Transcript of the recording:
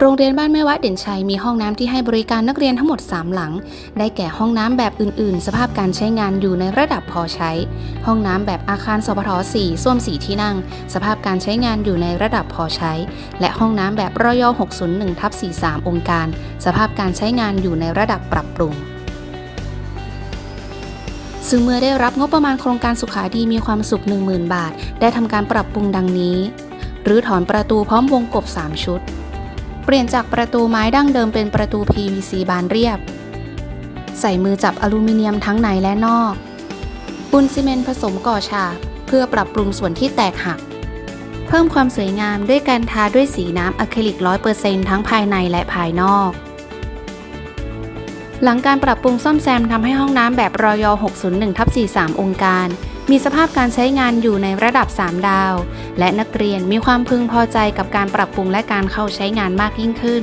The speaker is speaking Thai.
โรงเรียนบ้านแม่วะเด่นชัยมีห้องน้ำที่ให้บริการนักเรียนทั้งหมด 3 หลัง ได้แก่ห้องน้ำแบบอื่น ๆ สภาพการใช้งานอยู่ในระดับพอใช้ ห้องน้ำแบบอาคารสพท4ส้วม 4 ที่นั่ง สภาพการใช้งานอยู่ในระดับพอใช้ และห้องน้ำแบบรอย601ทับ43 องค์การ สภาพการใช้งานอยู่ในระดับปรับปรุงซึ่งเมื่อได้รับงบประมาณโครงการสุขาดีมีความสุข 10,000 บาท ได้ทำการปรับปรุงดังนี้ หรือถอนประตูพร้อมวงกบ 3 ชุด เปลี่ยนจากประตูไม้ดั้งเดิมเป็นประตู PVC บานเรียบ ใส่มือจับอลูมิเนียมทั้งในและนอกปูนซีเมนต์ผสมก่อฉาบเพื่อปรับปรุงส่วนที่แตกหัก เพิ่มความสวยงามด้วยการทาด้วยสีน้ำอะคริลิก 100%ทั้งภายในและภายนอก หลังการปรับปรุงซ่อมแซมทำให้ห้องน้ำแบบรอย601ทับ43 องค์การ มีสภาพการใช้งานอยู่ในระดับ 3 ดาว และนักเรียนมีความพึงพอใจกับการปรับปรุงและการเข้าใช้งานมากยิ่งขึ้น